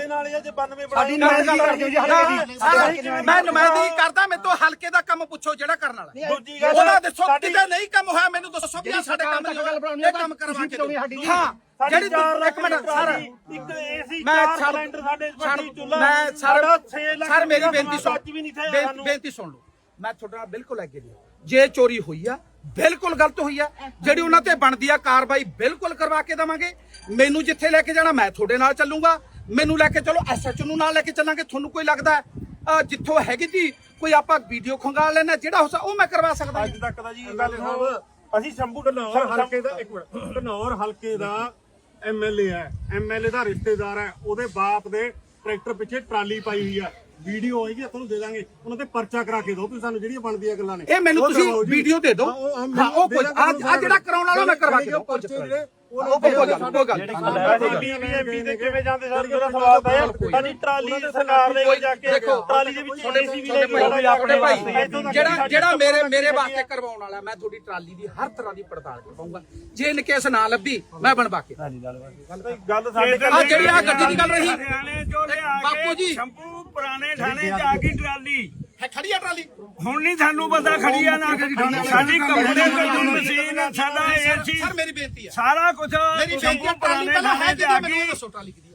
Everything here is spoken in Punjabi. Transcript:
ਤੁਹਾਡੇ ਨਾਲ ਹੀ ਆ ਜੇ 92 ਸਾਡੀ ਨੁਮਾਇੰਦਗੀ ਕਰਦੇ ਹੋ ਜੀ ਹਲਕੇ ਦੀ ਮੈਂ ਨੁਮਾਇੰਦਗੀ ਕਰਦਾ ਮੈਂ ਤੋਂ ਹਲਕੇ ਦਾ ਕੰਮ ਪੁੱਛੋ ਜਿਹੜਾ ਕਰਨ ਵਾਲਾ। ਦੂਜੀ ਗੱਲ ਉਹਨਾਂ ਦੱਸੋ ਸਾਡੀ- ਕਿਤੇ ਨਹੀਂ ਕੰਮ ਹੋਇਆ ਮੈਨੂੰ ਦੱਸੋ ਵੀ ਸਾਡੇ ਕੰਮ ਨਹੀਂ ਇਹ ਕੰਮ ਕਰਵਾ ਕੇ ਦਿਓ। ਹਾਂ ਸਾਡੀ ਜਿਹੜੀ ਇੱਕ ਮਿੰਟ ਸਰ। ਇੱਕ ਏਸੀ ਚਾਰ ਸਿਲੰਡਰ ਸਾਡੇ ਵੱਡੀ ਚੁੱਲ੍ਹਾ ਮੈਂ ਸਰ ਸਾਡਾ ਸਰ ਮੇਰੀ ਬੇਨਤੀ ਸੁਣ। ਬੇਨਤੀ ਸੁਣ ਲਓ। ਮੈਂ ਤੁਹਾਡੇ ਨਾਲ ਬਿਲਕੁਲ ਅੱਗੇ ਨਹੀਂ। ਜੇ ਚੋਰੀ ਹੋਈ ਆ ਬਿਲਕੁਲ ਗਲਤ ਹੋਈ ਆ। ਜਿਹੜੀ ਉਹਨਾਂ ਤੇ ਬਣਦੀ ਆ ਕਾਰਵਾਈ ਬਿਲਕੁਲ ਕਰਵਾ ਕੇ ਦਵਾਂਗੇ। ਮੈਨੂੰ ਜਿੱਥੇ ਲੈ ਕੇ ਜਾਣਾ ਮੈਂ ਤੁਹਾਡੇ ਨਾਲ ਚੱਲੂਗਾ। ਮੈਨੂੰ ਲੈ ਕੇ ਚਲੋ ਐਸਐਚਓ ਨੂੰ ਨਾਲ ਲੈ ਕੇ ਚੱਲਾਂਗੇ ਤੁਹਾਨੂੰ ਕੋਈ ਲੱਗਦਾ ਜਿੱਥੋਂ ਹੈਗੀ ਤੀ ਕੋਈ ਆਪਾਂ ਵੀਡੀਓ ਖੰਗਾ ਲੈਣਾ ਜਿਹੜਾ ਹੋ ਸਕਦਾ ਉਹ ਮੈਂ ਕਰਵਾ ਸਕਦਾ ਅੱਜ ਤੱਕ ਦਾ ਜੀ ਗੱਲ ਸਾਹਿਬ ਅਸੀਂ ਸ਼ੰਭੂ ਘਨੌਰ ਹਲਕੇ ਦਾ ਇੱਕ ਮਿੰਟ ਘਨੌਰ ਹਲਕੇ ਦਾ ਐਮਐਲਏ ਹੈ ਐਮਐਲਏ ਦਾ ਰਿਸ਼ਤੇਦਾਰ ਹੈ ਉਹਦੇ ਬਾਪ ਦੇ ਟਰੈਕਟਰ ਪਿੱਛੇ ਟਰਾਲੀ ਪਾਈ ਹੋਈ ਹੈ ਵੀਡੀਓ ਹੋਏਗੀ ਤੁਹਾਨੂੰ ਦੇ ਦਾਂਗੇ। ਉਹਨਾਂ ਤੇ ਪਰਚਾ ਕਰਾ ਕੇ ਦਿਓ ਤੁਸੀਂ ਸਾਨੂੰ ਜਿਹੜੀਆਂ ਬਣਦੀਆਂ ਗੱਲਾਂ ਨੇ। ਇਹ ਮੈਨੂੰ ਤੁਸੀਂ। ਵੀਡੀਓ ਦੇ ਦਿਓ। ਹਾਂ, ਉਹ- ਕੋਈ ਆ ਜਿਹੜਾ ਕਰਾਉਣ ਵਾਲਾ ਮੈਂ ਕਰਵਾ ਕੇ ਦਿਓ ਪਰਚੇ ਜਿਹੜੇ ਉਹ ਕੋਈ ਗੱਲ ਨੀ, ਕੋਈ ਗੱਲ ਨੀ। ਬੀਬੀਐਮਪੀ ਤੇ ਕਿਵੇਂ ਜਾਂਦੇ ਸਰ ਮੇਰਾ ਸਵਾਲ ਤਾਂ ਹੈ ਸਾਡੀ ਟਰਾਲੀ ਦੀ ਸਰਕਾਰ ਲੈ ਕੇ ਜਾ ਕੇ ਦੇਖੋ ਟਰਾਲੀ ਦੇ ਵਿੱਚ ਤੁਹਾਡੇ ਏਸੀ ਵੀ ਲੈ ਕੇ ਤੁਹਾਡੇ ਆਪਣੇ ਭਾਈ ਇੱਥੋਂ ਤੱਕ ਜਿਹੜਾ ਸਾਡੀ ਜਿਹੜਾ ਮੇਰੇ ਸਾਡੀ ਮੇਰੇ ਵਾਸਤੇ ਕਰਵਾਉਣ ਵਾਲਾ ਮੈਂ ਤੁਹਾਡੀ ਟਰਾਲੀ ਦੀ ਹਰ ਤਰ੍ਹਾਂ ਦੀ ਪੜਤਾਲ ਕਰਵਾਉਂਗਾ। ਜੇ ਨਾ ਲੱਭੀ ਮੈਂ ਬਣਵਾ ਕੇ ਗੱਲ ਸਾਡੇ ਆ ਜਿਹੜੀ ਆ ਗੱਡੀ ਦੀ ਗੱਲ ਰਹੀ। ਹਰਿਆਣੇ ਚੋਂ ਲਿਆ ਬਾਪੂ ਜੀ। ਕੇ ਪੁਰਾਣੇ ਥਾਣੇ ਆ ਗਈ ਟਰਾਲੀ। ਹੈ ਖੜੀ ਆ ਟਰਾਲੀ। ਹੁਣ ਨਹੀਂ ਸਾਨੂੰ ਪਤਾ ਖੜੀ ਆ ਨਾ ਖੜੀ ਸਾਡੀ ਕੱਪੜੇ ਤੋਂ ਮਸ਼ੀਨ ਆ, ਸਾਡਾ ਏਸੀ ਸਰ ਮੇਰੀ ਬੇਨਤੀ ਹੈ ਸਾਰਾ ਕੁਝ ਮੇਰੀ ਬੇਨਤੀ ਟਰਾਲੀ ਪਹਿਲਾਂ ਹੈ ਥਾਣੇ ਕਿਤੇ? ਆ ਮੈਨੂੰ ਇਹ ਦੱਸੋ ਟਰਾਲੀ ਕਿਹਦੀ